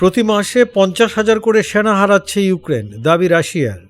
প্রতি মাসে পঞ্চাশ হাজার করে সেনা হারাচ্ছে ইউক্রেন, দাবি রাশিয়ার।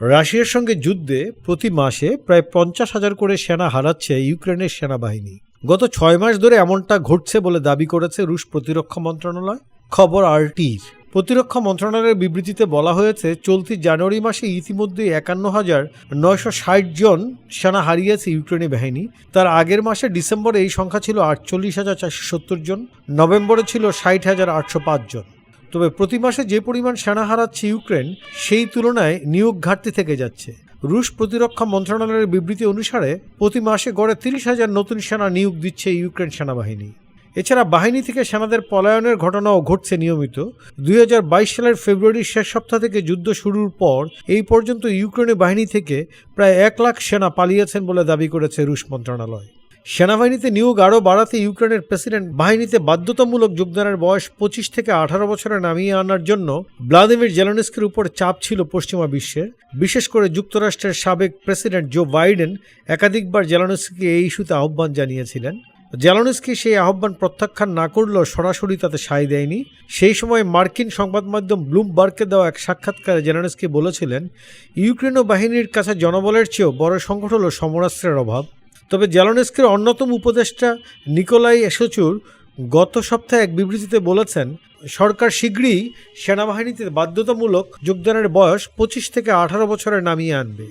রাশিয়ার সঙ্গে যুদ্ধে প্রতি মাসে প্রায় পঞ্চাশ হাজার করে সেনা হারাচ্ছে ইউক্রেনের সেনাবাহিনী। গত ছয় মাস ধরে এমনটা ঘটছে বলে দাবি করেছে রুশ প্রতিরক্ষা মন্ত্রণালয়। খবর আরটির। প্রতিরক্ষা মন্ত্রণালয়ের বিবৃতিতে বলা হয়েছে, চলতি জানুয়ারি মাসে ইতিমধ্যে একান্ন হাজার নয়শো ষাট জন সেনা হারিয়েছে ইউক্রেনি বাহিনী। তার আগের মাসে ডিসেম্বরে এই সংখ্যা ছিল আটচল্লিশ হাজার চারশো সত্তর জন, নভেম্বরে ছিল ষাট হাজার আটশো পাঁচ জন। তবে প্রতি মাসে যে পরিমাণ সেনা হারাচ্ছে ইউক্রেন, সেই তুলনায় নিয়োগ ঘাটতি থেকে যাচ্ছে। রুশ প্রতিরক্ষা মন্ত্রণালয়ের বিবৃতি অনুসারে, প্রতি মাসে গড়ে তিরিশ হাজার নতুন সেনা নিয়োগ দিচ্ছে ইউক্রেন সেনাবাহিনী। এছাড়া বাহিনী থেকে সেনাদের পলায়নের ঘটনাও ঘটছে নিয়মিত। দুই হাজার বাইশ সালের ফেব্রুয়ারির শেষ সপ্তাহ থেকে যুদ্ধ শুরুর পর এই পর্যন্ত ইউক্রেনের বাহিনী থেকে প্রায় এক লাখ সেনা পালিয়েছেন বলে দাবি করেছে রুশ মন্ত্রণালয়। সেনাবাহিনীতে নিয়োগ আরও বাড়াতে ইউক্রেনের প্রেসিডেন্ট বাহিনীতে বাধ্যতামূলক যোগদানের বয়স পঁচিশ থেকে আঠারো বছরে নামিয়ে আনার জন্য ভ্লাদিমির জেলনস্কির উপর চাপ ছিল পশ্চিমা বিশ্বের বিশেষ করে যুক্তরাষ্ট্রের সাবেক প্রেসিডেন্ট জো বাইডেন একাধিকবার জেলনস্কিকে এই ইস্যুতে আহ্বান জানিয়েছিলেন। জেলনস্কি সেই আহ্বান প্রত্যাখ্যান না করলেও সরাসরি তাতে সায় দেয়নি। সেই সময় মার্কিন সংবাদ মাধ্যম ব্লুমবার্গকে দেওয়া এক সাক্ষাৎকারে জেলনস্কি বলেছিলেন ইউক্রেনীয় বাহিনীর কাছে জনবলের চেয়েও বড় সংকট হল সমরাস্ত্রের অভাব। তবে জেলনস্কির অন্যতম উপদেষ্টা নিকোলাই এসোচুর গত সপ্তাহে এক বিবৃতিতে বলেছেন, সরকার শীঘ্রই সেনাবাহিনীতে বাধ্যতামূলক যোগদানের বয়স পঁচিশ থেকে আঠারো বছরে নামিয়ে আনবে।